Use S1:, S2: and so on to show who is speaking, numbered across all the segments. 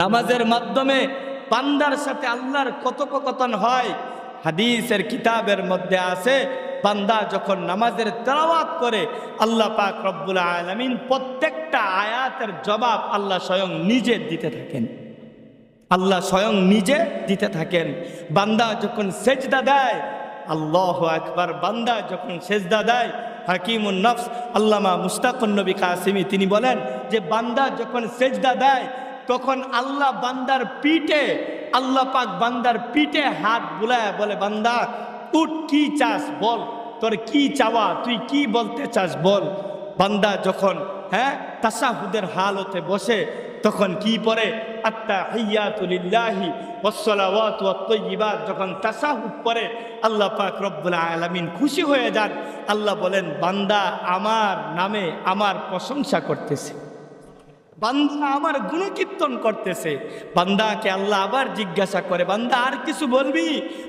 S1: নামাজের মাধ্যমে বান্দার সাথে আল্লাহর কথোপকথন হয়, হাদিসের কিতাবের মধ্যে আছে, বান্দা যখন নামাজের তেলাওয়াত করে, আল্লাহ পাক রব্বুল আলমিন প্রত্যেকটা আয়াতের জবাব আল্লাহ স্বয়ং নিজে দিতে থাকেন। আল্লাহ স্বয়ং নিজে দিতে থাকেন। বান্দা যখন সেজদা দেয়, আল্লাহ একবার বান্দা যখন সেজদা দেয়, হাকিমুন নফস, আল্লামা মুস্তাকুন কাসিমি তিনি বলেন যে বান্দা যখন সেজদা দেয় তখন আল্লাহ বান্দার পিঠে, আল্লাহ পাক বান্দার পিঠে হাত বুলায় বলে, বান্দা, উঠ কি চাস বল, তোর কি চাওয়া, তুই কি বলতে চাস বল? বান্দা যখন হ্যাঁ তাসাহুদের হালতে বসে, তখন কি পরে আত্মা হিয়াতুলিল্লাহি তাইয়্যিবাত যখন তাসাহুদ পরে আল্লাহ পাক রব্বুল আলামিন খুশি হয়ে যান। আল্লাহ বলেন, বান্দা, আমার নামে আমার প্রশংসা করতেছে। বান্দা আমার গুণকীর্তন করতেছে। বান্দাকে আল্লাহ আবার জিজ্ঞাসা করে, বান্দা, আর কিছু বলবি?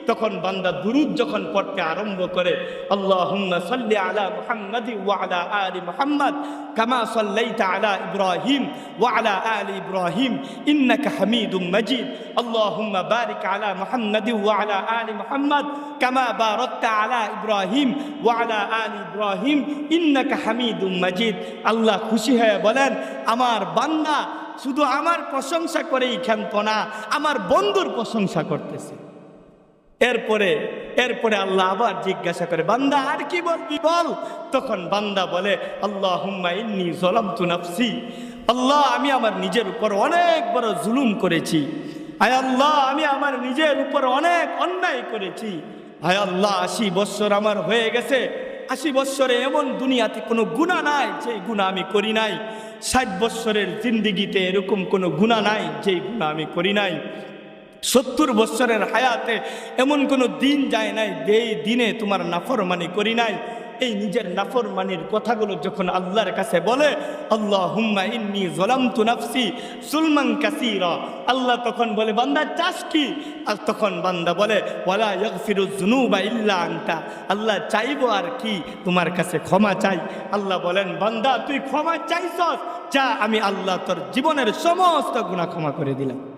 S1: তখন বান্দা দুরুদ যখন পড়তে আরম্ভ করে, আল্লাহুম্মা সাল্লি আলা মুহাম্মাদি ওয়া আলা আলি মুহাম্মাদ কামা সাল্লাইতা আলা ইব্রাহিম ওয়া আলা আলি ইব্রাহিম ইন্নাকা হামিদুম মাজিদ। আল্লাহুম্মা বারিক আলা মুহাম্মাদি ওয়া আলা আলি মুহাম্মাদ কামা বারাকতা আলা ইব্রাহিম ওয়া আলা আলি ইব্রাহিম ইন্নাকা হামিদুম মাজিদ। আল্লাহ খুশি হয়ে বলেন, আমার বান্দা শুধু আমার প্রশংসা করেই ক্ষান্ত না, আমার বন্ধুর প্রশংসা করতেছে। এরপরে এরপরে আল্লাহ আবার জিজ্ঞাসা করে, বান্দা আর কি বলবি বল? তখন বান্দা বলে আল্লাহ হুম্মা জলাম তু নাফসি। আল্লাহ, আমি আমার নিজের উপর অনেক বড় জুলুম করেছি। আয় আল্লাহ, আমি আমার নিজের উপর অনেক অন্যায় করেছি। আয় আল্লাহ, আশি বৎসর আমার হয়ে গেছে। আশি বৎসরে এমন দুনিয়াতে কোনো গুণা নাই যে গুণা আমি করি নাই। ষাট বৎসরের জিন্দিগিতে এরকম কোনো গুণা নাই, যেই গুণা আমি করি নাই। সত্তর বৎসরের হায়াতে এমন কোনো দিন যায় নাই, যেই দিনে তোমার নাফরমানি করি নাই। এই নিজের নাফরমানির কথাগুলো যখন আল্লাহর কাছে বলে আল্লাহ হুম্মা ইন্নি জলাম তু নাফসি সুলমান কাসিরা। আল্লাহ তখন বলে, বান্দা, চাস কি? আর তখন বান্দা বলে, ওয়ালা ইয়াগফিরু যুনুবা ইল্লা আনতা। আল্লাহ, চাইব আর কি? তোমার কাছে ক্ষমা চাই। আল্লাহ বলেন, বান্দা, তুই ক্ষমা চাইছস, যা আমি আল্লাহ তোর জীবনের সমস্ত গুনাহ ক্ষমা করে দিলাম।